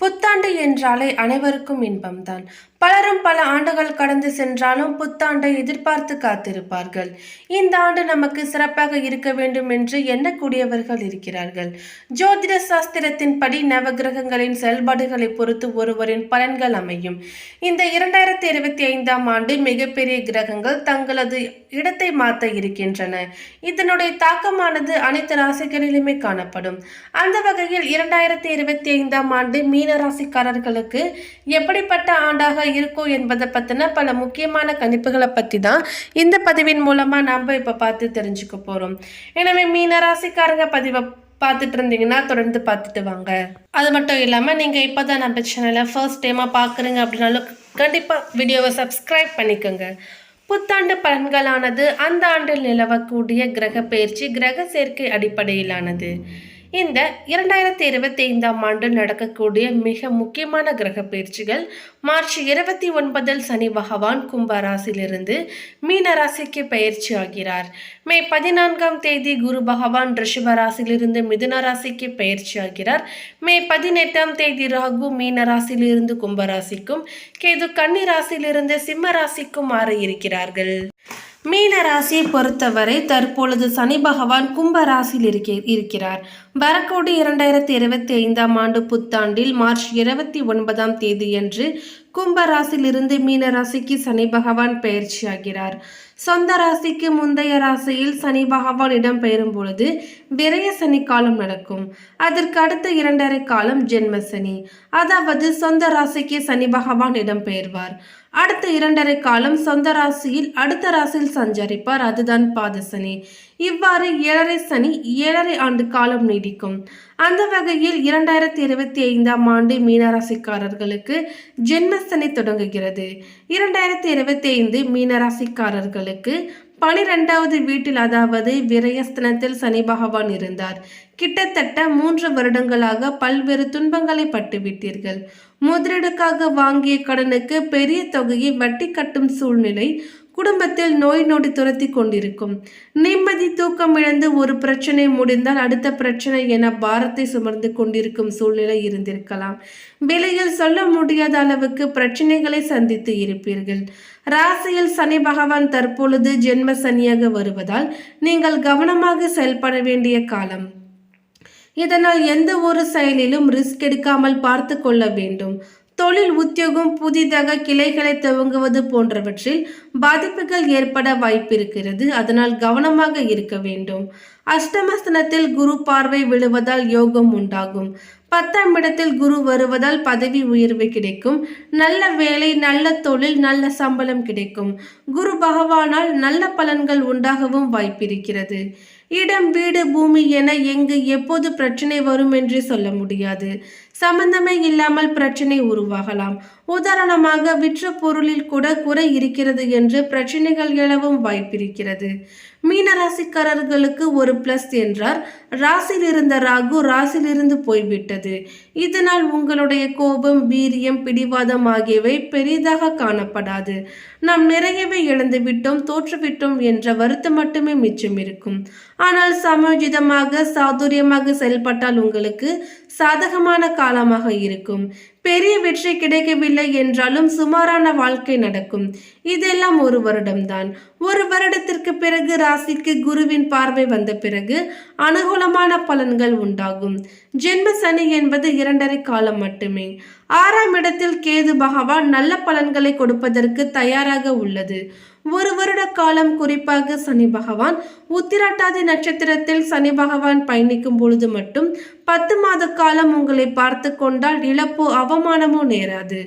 புத்தாண்டு என்றாலே அனைவருக்கும் இன்பம்தான். பலரும் பல ஆண்டுகள் கடந்து சென்றாலும் புத்தாண்டை எதிர்பார்த்து காத்திருப்பார்கள். இந்த ஆண்டு நமக்கு சிறப்பாக இருக்க வேண்டும் என்று எண்ணக்கூடியவர்கள் இருக்கிறார்கள். ஜோதிட சாஸ்திரத்தின்படி நவகிரகங்களின் செயல்பாடுகளை பொறுத்து ஒருவரின் பலன்கள் அமையும். இந்த இரண்டாயிரத்தி இருபத்தி ஐந்தாம் ஆண்டு மிகப்பெரிய கிரகங்கள் தங்களது இடத்தை மாற்ற இருக்கின்றன. இதனுடைய தாக்கமானது அனைத்து ராசிகளிலுமே காணப்படும். அந்த வகையில் இரண்டாயிரத்தி இருபத்தி ஐந்தாம் ஆண்டு மீன ராசிக்காரர்களுக்கு எப்படிப்பட்ட ஆண்டாக இருக்கும் என்பதை பற்றின பல முக்கியமான கணிப்புகளை பற்றி தான் இந்த பதிவின் மூலமாக நாம் இப்போ பார்த்து தெரிஞ்சுக்க போகிறோம் எனவே மீன ராசிக்காரங்க பதிவை பார்த்துட்டு இருந்தீங்கன்னா தொடர்ந்து பார்த்துட்டு வாங்க. அது மட்டும் இல்லாமல் நீங்கள் இப்போ தான் நம்ம சேனலை ஃபர்ஸ்ட் டைமாக பார்க்குறீங்க அப்படின்னாலும் கண்டிப்பாக வீடியோவை சப்ஸ்கிரைப் பண்ணிக்கோங்க. புத்தாண்டு பலன்களானது அந்த ஆண்டில் நிலவக்கூடிய கிரக பயிற்சி கிரக சேர்க்கை அடிப்படையிலானது. இந்த இரண்டாயிரத்தி இருபத்தி ஐந்தாம் ஆண்டு நடக்கக்கூடிய மிக முக்கியமான கிரக பயிற்சிகள் மார்ச் இருபத்தி ஒன்பதில் சனி பகவான் கும்ப ராசியிலிருந்து மீன ராசிக்கு பயிற்சி ஆகிறார். மே பதினான்காம் தேதி குரு பகவான் ரிஷப ராசியிலிருந்து மிதுன ராசிக்கு பயிற்சி ஆகிறார். மே பதினெட்டாம் தேதி ராகு மீன ராசியிலிருந்து கும்ப ராசிக்கும் கேது கன்னி ராசியிலிருந்து சிம்ம ராசிக்கும் மாற இருக்கிறார்கள் மீன ராசியை பொறுத்தவரை தற்பொழுது சனி பகவான் கும்ப ராசியில் இருக்க இருக்கிறார். வரக்கூடிய இரண்டாயிரத்தி இருபத்தி ஐந்தாம் ஆண்டு புத்தாண்டில் மார்ச் இருபத்தி ஒன்பதாம் தேதியன்று கும்ப ராசியிலிருந்து மீன ராசிக்கு சனி பகவான் பயிற்சியாகிறார் சொந்த ராசிக்கு முந்தைய ராசியில் சனி பகவான் இடம் பெயரும் பொழுது விரய சனி காலம் நடக்கும். அதற்கு அடுத்த இரண்டரை காலம் ஜென்ம சனி. அதாவது சொந்த ராசிக்கு சனி பகவான் இடம் பெயர்வார். அடுத்த இரண்டரை காலம் சொந்த ராசியில் அடுத்த ராசியில் சஞ்சரிப்பார். அதுதான் பாதசனி இவ்வாறு ஏழரை சனி ஏழரை ஆண்டு காலம் நீடிக்கும். அந்த வகையில் இரண்டாயிரத்தி இருபத்தி ஐந்தாம் ஆண்டு மீனராசிக்காரர்களுக்கு ஜென்மசனி தொடங்குகிறது. இரண்டாயிரத்தி இருபத்தி ஐந்து மீனராசிக்காரர்களுக்கு பனிரெண்டாவது வீட்டில் அதாவது விரயஸ்தனத்தில் சனி பகவான் இருந்தார். கிட்டத்தட்ட மூன்று வருடங்களாக பல்வேறு துன்பங்களை பட்டுவிட்டீர்கள். முதலீடுக்காக வாங்கிய கடனுக்கு பெரிய தொகையை வட்டி கட்டும் சூழ்நிலை குடும்பத்தில் நோய் நொடி துரத்தி கொண்டிருக்கும். நிம்மதி தூக்கம் இழந்து ஒரு பிரச்சனை முடிந்தால் அடுத்த பிரச்சனை என பாரத்தை சுமர்ந்து கொண்டிருக்கும் சூழ்நிலை இருந்திருக்கலாம். விலையில் சொல்ல முடியாத அளவுக்கு பிரச்சனைகளை சந்தித்து இருப்பீர்கள். ராசியில் சனி பகவான் தற்பொழுது ஜென்ம சனியாக வருவதால் நீங்கள் கவனமாக செயல்பட வேண்டிய காலம். இதனால் எந்த ஒரு செயலிலும் ரிஸ்க் எடுக்காமல் பார்த்து கொள்ள வேண்டும். தொழில் உத்தியோகம் புதிதாக கிளைகளை துவங்குவது போன்றவற்றில் பாதிப்புகள் ஏற்பட வாய்ப்பிருக்கிறது. அதனால் கவனமாக இருக்க வேண்டும். அஷ்டமஸ்தனத்தில் குரு பார்வை விழுவதால் யோகம் உண்டாகும். பத்தாம் இடத்தில் குரு வருவதால் பதவி உயர்வு கிடைக்கும். நல்ல வேலை நல்ல தொழில் நல்ல சம்பளம் கிடைக்கும். குரு பகவானால் நல்ல பலன்கள் உண்டாகவும் வாய்ப்பிருக்கிறது. இடம் வீடு பூமி என எங்கு எப்போது பிரச்சனை வரும் என்று சொல்ல முடியாது. சம்பந்தமே இல்லாமல் பிரச்சனை உருவாகலாம். உதாரணமாக விற்ற பொருளில் கூட குறை இருக்கிறது என்று பிரச்சனைகள் எழவும் வாய்ப்பிருக்கிறது. மீனராசிக்காரர்களுக்கு ஒரு பிளஸ் என்றார். ராசியில் இருந்த ராகு ராசியிலிருந்து போய்விட்டது. இதனால் உங்களுடைய கோபம் வீரியம் பிடிவாதம் ஆகியவை பெரிதாக காணப்படாது. நாம் நிறையவே இழந்துவிட்டோம் தோற்றுவிட்டோம் என்ற வருத்தம் மட்டுமே மிச்சம் இருக்கும். ஆனால் சமயோஜிதமாக சாதுரியமாக செயல்பட்டால் உங்களுக்கு சாதகமான காலமாக இருக்கும். பெரிய வெற்றி கிடைக்கவில்லை என்றாலும் சுமாரான வாழ்க்கை நடக்கும். இதெல்லாம் ஒரு வருடம்தான். ஒரு வருடத்திற்கு பிறகு ராசிக்கு குருவின் பார்வை வந்த பிறகு அனுகூலமான பலன்கள் உண்டாகும். ஜென்ம சனி என்பது இரண்டரை காலம் மட்டுமே. ஆறாம் இடத்தில் கேது பகவான் நல்ல பலன்களை கொடுப்பதற்கு தயாராக உள்ளது. ஒரு வருட காலம் குறிப்பாக சனி பகவான் உத்திராட்டாதி நட்சத்திரத்தில் சனி பகவான் பயணிக்கும் பொழுது மட்டும் பத்து மாத காலம் உங்களை பார்த்து கொண்டால் இழப்போ அவமானமோ நேராது.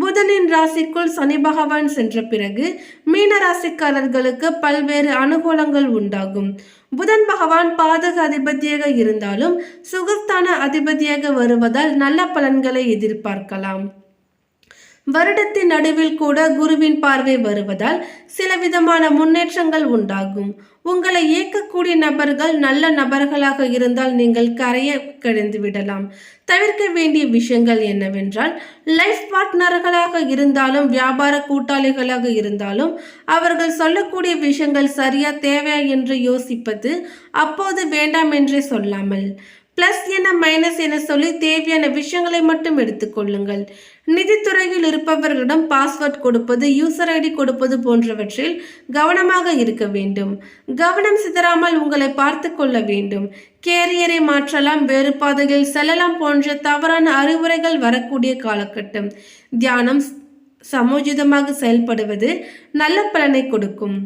புதனின் ராசிக்குள் சனி பகவான் சென்ற பிறகு மீன ராசிக்காரர்கள் ராசிக்காரர்களுக்கு பல்வேறு அனுகூலங்கள் உண்டாகும். புதன் பகவான் பாதக அதிபதியாக இருந்தாலும் சுகஸ்தான அதிபதியாக வருவதால் நல்ல பலன்களை எதிர்பார்க்கலாம். வருடத்தின் நடுவில் கூட குருவின் பார்வை வருவதால் சில விதமான முன்னேற்றங்கள் உண்டாகும். உங்களை இயக்கக்கூடிய நபர்கள் நல்ல நபர்களாக இருந்தால் நீங்கள் கரையை கிடந்து விடலாம். தவிர்க்க வேண்டிய விஷயங்கள் என்னவென்றால் லைஃப் பார்ட்னர்களாக இருந்தாலும் வியாபார கூட்டாளிகளாக இருந்தாலும் அவர்கள் சொல்லக்கூடிய விஷயங்கள் சரியா தேவையா என்று யோசிப்பது அப்போது வேண்டாம் என்றே சொல்லாமல் பிளஸ் என மைனஸ் என சொல்லி தேவையான விஷயங்களை மட்டும் எடுத்துக்கொள்ளுங்கள் நிதித்துறையில் இருப்பவர்களிடம் பாஸ்வேர்ட் கொடுப்பது யூசர் ஐடி கொடுப்பது போன்றவற்றில் கவனமாக இருக்க வேண்டும். கவனம் சிதறாமல் உங்களை பார்த்து கொள்ள வேண்டும். கேரியரை மாற்றலாம் வேறு பாதையில் செல்லலாம் போன்ற தவறான அறிவுரைகள் வரக்கூடிய காலகட்டம். தியானம் சமோஜிதமாக செயல்படுவது நல்ல பலனை கொடுக்கும்.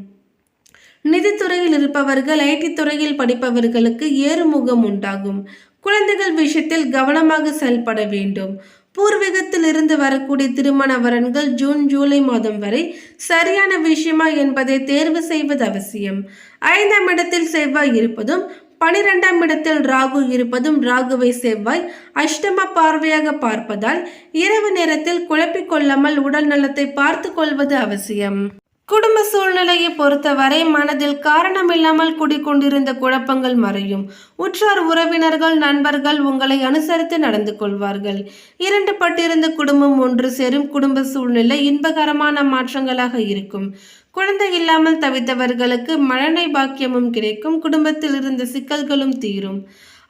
நிதித்துறையில் இருப்பவர்கள் ஐடி துறையில் படிப்பவர்களுக்கு ஏறுமுகம் உண்டாகும். குழந்தைகள் விஷயத்தில் கவனமாக செயல்பட வேண்டும். பூர்வீகத்தில் இருந்து வரக்கூடிய திருமண வரன்கள் ஜூன் ஜூலை மாதம் வரை சரியான விஷயமா என்பதை தேர்வு செய்வது அவசியம். ஐந்தாம் இடத்தில் செவ்வாய் இருப்பதும் பனிரெண்டாம் இடத்தில் ராகு இருப்பதும் ராகுவை செவ்வாய் அஷ்டம பார்வையாக பார்ப்பதால் இரவு நேரத்தில் குழப்பிக்கொள்ளாமல் உடல் நலத்தை பார்த்து கொள்வது அவசியம். குடும்ப சூழ்நிலையை பொறுத்தவரை மனதில் காரணமில்லாமல் குடிக்கொண்டிருந்த குழப்பங்கள் மறையும். உற்றார் உறவினர்கள் நண்பர்கள் உங்களை அனுசரித்து நடந்து கொள்வார்கள். இரண்டு பட்டிருந்த குடும்பம் ஒன்று சேரும் குடும்ப சூழ்நிலை இன்பகரமான மாற்றங்களாக இருக்கும். குழந்தை இல்லாமல் தவித்தவர்களுக்கு மழனை பாக்கியமும் கிடைக்கும். குடும்பத்தில் இருந்த சிக்கல்களும் தீரும்.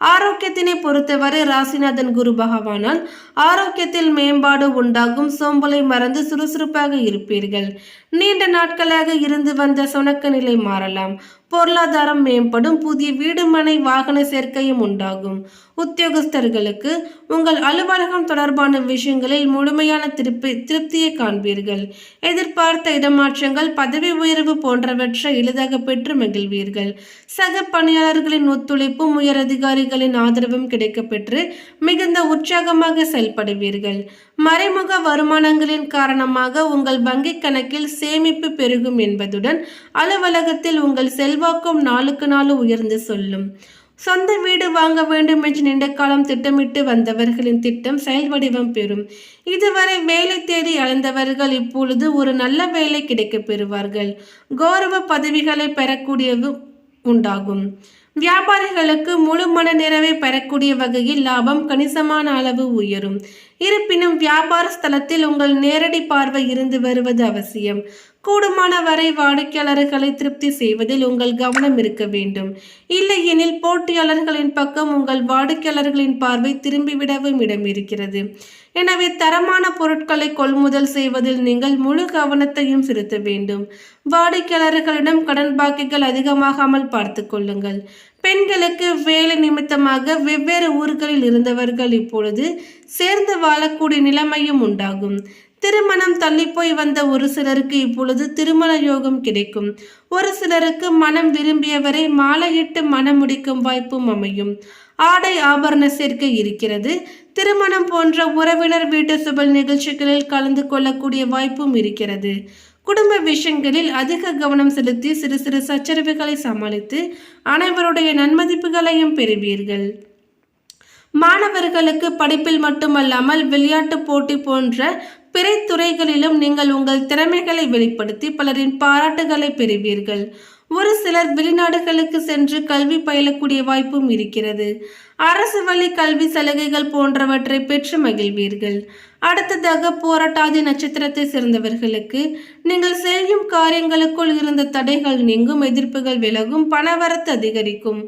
ஆரோக்கியத்தினை பொறுத்தவரை ராசிநாதன் குரு பகவானால் ஆரோக்கியத்தில் மேம்பாடு உண்டாகும். சோம்பலை மறந்து சுறுசுறுப்பாக இருப்பீர்கள். நீண்ட நாட்களாக இருந்து வந்த சுணக்க நிலை மாறலாம். பொருளாதாரம் மேம்படும் புதிய வீடுமனை வாகன சேர்க்கையும் உண்டாகும். உத்தியோகஸ்தர்களுக்கு உங்கள் அலுவலகம் தொடர்பான விஷயங்களில் முழுமையான திருப்தி திருப்தியை காண்பீர்கள். எதிர்பார்த்த இடமாற்றங்கள் பதவி உயர்வு போன்றவற்றை எளிதாக பெற்று மகிழ்வீர்கள். சக பணியாளர்களின் ஒத்துழைப்பும் உயர் அதிகாரிகளின் ஆதரவும் கிடைக்கப்பெற்று மிகுந்த உற்சாகமாக செயல்படுவீர்கள். மறைமுக வருமானங்களின் காரணமாக உங்கள் வங்கிக் கணக்கில் சேமிப்பு பெருகும் என்பதுடன் அலுவலகத்தில் உங்கள் செல் செல்வாக்கும் நாளுக்கு நாள் உயர்ந்து சொல்லும். சொந்த வீடு வாங்க வேண்டும் என்று நீண்ட காலம் திட்டமிட்டு வந்தவர்களின் திட்டம் செயல் வடிவம் பெறும். இதுவரை வேலை தேடி அலைந்தவர்கள் இப்பொழுது ஒரு நல்ல வேலை கிடைக்கப் பெறுவார்கள். கௌரவ பதவிகளை பெறக்கூடியது உண்டாகும். வியாபாரிகளுக்கு முழு மன நிறைவை பெறக்கூடிய வகையில் லாபம் கணிசமான அளவு உயரும். இருப்பினும் வியாபார ஸ்தலத்தில் உங்கள் நேரடி பார்வை இருந்து வருவது அவசியம். கூடுமான வரை வாடிக்கையாளர்களை திருப்தி செய்வதில் உங்கள் கவனம் இருக்க வேண்டும். இல்லையெனில் போட்டியாளர்களின் பக்கம் உங்கள் வாடிக்கையாளர்களின் பார்வை திரும்பிவிடவும் இடம் இருக்கிறது எனவே தரமான பொருட்களை கொள்முதல் செய்வதில் நீங்கள் முழு கவனத்தையும் செலுத்த வேண்டும். வாடிக்கையாளர்களிடம் கடன் பாக்கிகள் அதிகமாகாமல் பார்த்து கொள்ளுங்கள். பெண்களுக்கு வேலை நிமித்தமாக வெவ்வேறு ஊர்களில் இருந்தவர்கள் இப்பொழுது சேர்ந்து வாழக்கூடிய நிலைமையும் உண்டாகும். திருமணம் தள்ளிப்போய் வந்த ஒரு சிலருக்கு இப்பொழுது திருமண யோகம் கிடைக்கும். ஒரு சிலருக்கு மனம் விரும்பியவரை மாலையிட்டு மனம் முடிக்கும் வாய்ப்பும் அமையும். ஆடை ஆபரண சேர்க்கை இருக்கிறது. திருமணம் போன்ற உறவினர் வீட்டு சுபல் நிகழ்ச்சிகளில் கலந்து கொள்ளக்கூடிய வாய்ப்பும் இருக்கிறது. குடும்ப விஷயங்களில் அதிக கவனம் செலுத்தி சிறு சிறு சச்சரவுகளை சமாளித்து அனைவருடைய நன்மதிப்புகளையும் பெறுவீர்கள். மாணவர்களுக்கு படிப்பில் மட்டுமல்லாமல் விளையாட்டு போட்டி போன்ற பிற துறைகளிலும் நீங்கள் உங்கள் திறமைகளை வெளிப்படுத்தி பலரின் பாராட்டுகளை பெறுவீர்கள். ஒரு சிலர் வெளிநாடுகளுக்கு சென்று கல்வி பயிலக்கூடிய வாய்ப்பும் இருக்கிறது. அரசு வழி கல்வி சலுகைகள் போன்றவற்றை பெற்று மகிழ்வீர்கள். அடுத்ததாக போராட்டாதி நட்சத்திரத்தை சேர்ந்தவர்களுக்கு நீங்கள் செய்யும் காரியங்களுக்குள் இருந்த தடைகள் நீங்கும் எதிர்ப்புகள் விலகும் பணவரத்து அதிகரிக்கும்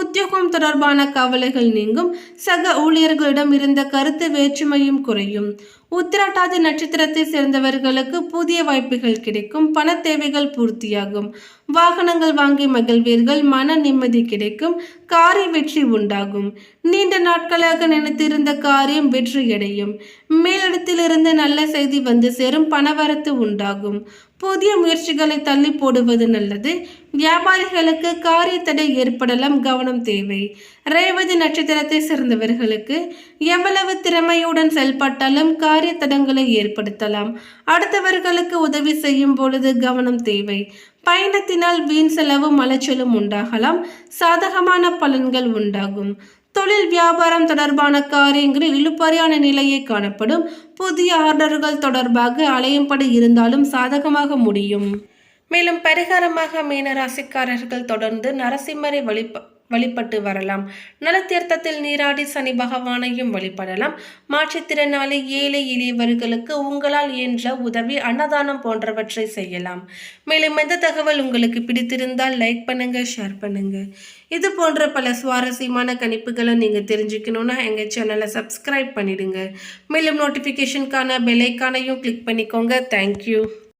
உத்தியோகம் தொடர்பான கவலைகள் நீங்கும் சக ஊழியர்களிடம் இருந்த கருத்து வேற்றுமையும் குறையும். உத்திராட்டாதி நட்சத்திரத்தை சேர்ந்தவர்களுக்கு புதிய வாய்ப்புகள் கிடைக்கும் பண தேவைகள் பூர்த்தியாகும். வாகனங்கள் வாங்கி மகிழ்வீர்கள் மன நிம்மதி கிடைக்கும் காரிய வெற்றி உண்டாகும். நீண்ட நாட்களாக நினைத்திருந்த காரியம் வெற்றியடையும். மேலிடத்திலிருந்து நல்ல செய்தி வந்து சேரும் பணவரத்து உண்டாகும். புதிய முயற்சிகளை தள்ளி போடுவது நல்லது. வியாபாரிகளுக்கு காரிய தடை ஏற்படலாம் கவனம் தேவை. ரேவதி நட்சத்திரத்தை சேர்ந்தவர்களுக்கு எவ்வளவு திறமையுடன் செயல்பட்டாலும் காரிய தடங்களை ஏற்படுத்தலாம். அடுத்தவர்களுக்கு உதவி செய்யும் பொழுது கவனம் தேவை. பயணத்தினால் வீண் செலவும் அலைச்சலும் உண்டாகலாம். சாதகமான பலன்கள் உண்டாகும். தொழில் வியாபாரம் தொடர்பான காரியங்களில் இழுபறியான நிலையே காணப்படும். புதிய ஆர்டர்கள் தொடர்பாக அலையும்படி இருந்தாலும் சாதகமாக முடியும். மேலும் பரிகாரமாக மீன ராசிக்காரர்கள் தொடர்ந்து நரசிம்மரை வழிப வழிபட்டு வரலாம். நலத்தீர்த்தத்தில் நீராடி சனி பகவானையும் வழிபடலாம். மாற்றுத்திறனாளி ஏழை எளியவர்களுக்கு உங்களால் இயன்ற உதவி அன்னதானம் போன்றவற்றை செய்யலாம். மேலும் இந்த தகவல் உங்களுக்கு பிடித்திருந்தால் லைக் பண்ணுங்க ஷேர் பண்ணுங்க. இது போன்ற பல சுவாரஸ்யமான கணிப்புகளை நீங்கள் தெரிஞ்சுக்கணும்னா எங்கள் சேனலை சப்ஸ்கிரைப் பண்ணிடுங்க. மேலும் நோட்டிஃபிகேஷனுக்கான பெல் ஐக்கானையும் கிளிக் பண்ணிக்கோங்க. Thank you